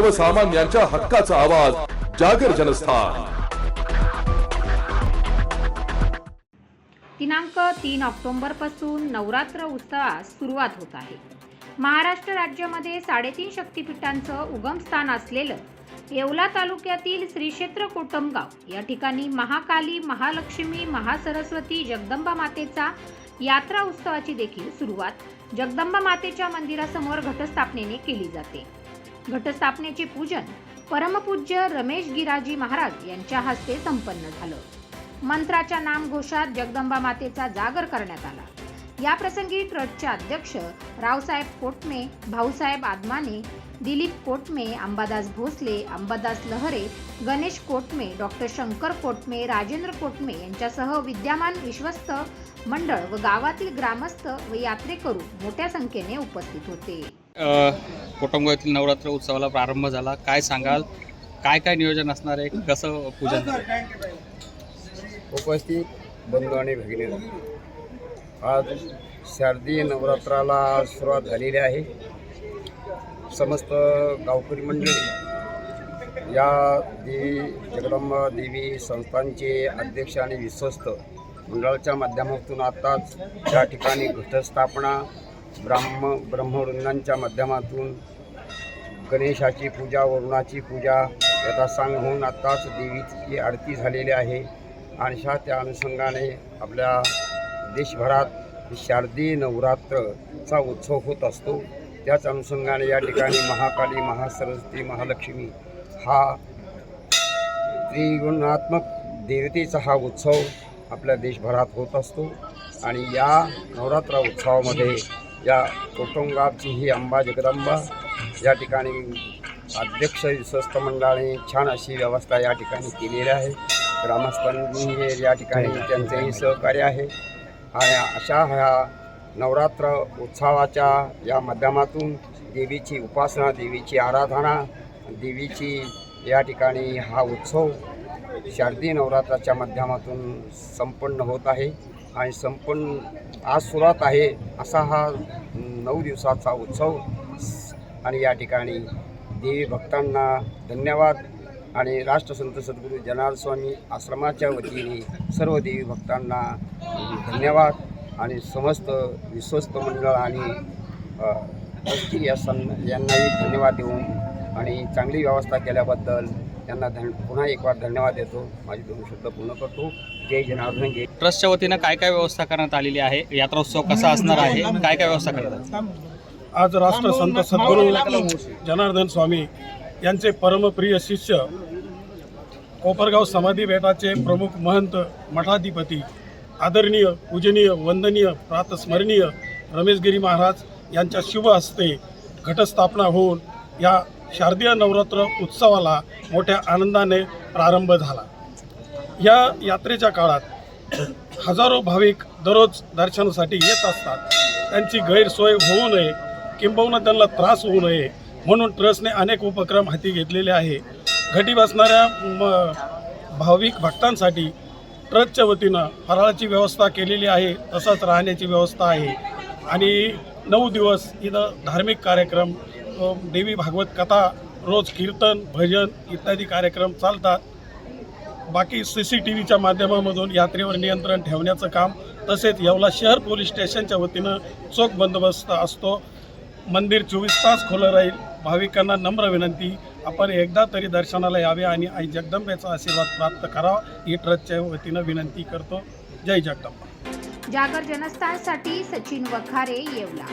सर्वसामान्यांच्या हक्काचा आवाज जागर जनस्थान. दिनांक तीन ऑक्टोबरपासून नवरात्र उत्सवास सुरुवात होत आहे. महाराष्ट्र राज्यामध्ये साडेतीन शक्तिपीठांचं उगमस्थान असलेलं येवला तालुक्यातील श्री क्षेत्र कोटमगाव या ठिकाणी महाकाली महालक्ष्मी महासरस्वती जगदंबा मातेचा यात्रा उत्सवाची देखील सुरुवात जगदंबा मातेच्या मंदिरासमोर घटस्थापनेने केली जाते. घटस्थापनेचे पूजन परमपूज्य रमेश गिराजी महाराज यांच्या हस्ते संपन्न झालं. मंत्राच्या नामघोषात जगदंबा मातेचा जागर करण्यात आला. या प्रसंगी ट्रस्टचे अध्यक्ष रावसाहेब कोटमे भाऊसाहेब आदमाने दिलीप कोटमे अंबादास भोसले अंबादास लहरे गणेश कोटमे डॉक्टर शंकर कोटमे राजेंद्र कोटमे यांच्यासह विद्यमान विश्वस्त मंडळ व गावातील ग्रामस्थ व यात्रेकरू मोठ्या संख्येने उपस्थित होते. कोटमगाव नवरात्र उत्सवाला प्रारंभ झाला. काय सांगाल? काय काय नियोजन असणार आहे? कसं पूजन उपस्थित बंधू आणि भगिनी. आज शारदीय नवरात्राला सुरुवात झालेली आहे. समस्त गावकरी मंडळी या देवी जगदंबा देवी संस्थांचे अध्यक्ष आणि विश्वस्त मंडळाच्या माध्यमातून आत्ताच त्या ठिकाणी घटस्थापना ब्राह्म ब्रह्मवृंदांच्या माध्यमातून गणेशाची पूजा वरुणाची पूजा यथासांग होऊन आत्ताच देवीची आरती झालेली आहे. आणि शा त्या अनुषंगाने आपल्या देशभरात शारदीय नवरात्रचा उत्सव होत असतो. त्याच अनुषंगाने या ठिकाणी महाकाली महासरस्वती महालक्ष्मी हा त्रिगुणात्मक देवतेचा हा उत्सव आपल्या देशभरात होत असतो. आणि या नवरात्र उत्सवामध्ये या कोटुंगावची ही अंबा जगदंबा या ठिकाणी अध्यक्ष विश्वस्त मंडळाने छान अशी व्यवस्था या ठिकाणी केलेली आहे. ग्रामस्थांनी हे या ठिकाणी त्यांचंही सहकार्य आहे. हा अशा ह्या नवरात्र उत्सवाच्या या माध्यमातून देवीची उपासना देवीची आराधना देवीची या ठिकाणी हा उत्सव शारदीय नवरात्राच्या माध्यमातून संपन्न होत आहे आणि संपन्न आज सुरुवात आहे असा हा नऊ दिवसाचा उत्सव. आणि या ठिकाणी देवी भक्तांना धन्यवाद. आणि राष्ट्रसंत सद्गुरू जनार्दन स्वामी आश्रमाच्या वतीने सर्व देवी भक्तांना धन्यवाद आणि समस्त विश्वस्त मंडळ आणि या सं यांनाही धन्यवाद देऊन आणि चांगली व्यवस्था केल्याबद्दल त्यांना धन पुन्हा एक वार धन्यवाद देतो. माझी दोन शब्द पूर्ण करतो. जय जनार्दन जय ट्रस्टच्या वतीनं काय काय व्यवस्था करण्यात आलेली आहे? यात्रा उत्सव कसा असणार आहे? काय काय व्यवस्था करण्यात आली? आज राष्ट्रसंत सद्गुरू जनार्दन स्वामी यांचे परमप्रिय शिष्य कोपरगाव समाधी बेटाचे प्रमुख महंत मठाधिपती आदरणीय पूजनीय वंदनीय प्रातस्मरणीय रमेशगिरी महाराज यांच्या शुभ हस्ते घटस्थापना होऊन या शारदीय नवरात्र उत्सवाला मोठ्या आनंदाने प्रारंभ झाला. या यात्रेच्या काळात हजारो भाविक दररोज दर्शनासाठी येत असतात. त्यांची गैरसोय होऊ नये किंबहुना त्यांना त्रास होऊ नये म्हणून ट्रस्टने अनेक उपक्रम हाती घेतलेले आहे. घटी बसणाऱ्या म भाविक भक्तांसाठी ट्रस्टच्या वतीनं फराळाची व्यवस्था केलेली आहे. तसंच राहण्याची व्यवस्था आहे. आणि नऊ दिवस इथं धार्मिक कार्यक्रम देवी भागवत कथा रोज कीर्तन भजन इत्यादी कार्यक्रम चालतात. बाकी सी सी टी व्हीच्या माध्यमामधून यात्रेवर नियंत्रण ठेवण्याचं काम तसेच येवला शहर पोलीस स्टेशनच्या वतीनं चोख बंदोबस्त असतो. मंदिर चोवीस तास खुलं राहील. भाविकांना नम्र विनंती आपण एकदा तरी दर्शनाला यावे आणि आई जगदंबेचा आशीर्वाद प्राप्त करावा ही ट्रस्टच्या वतीनं विनंती करतो. जय जगदंबा. जागर जनस्थानसाठी सचिन वखारे येवला.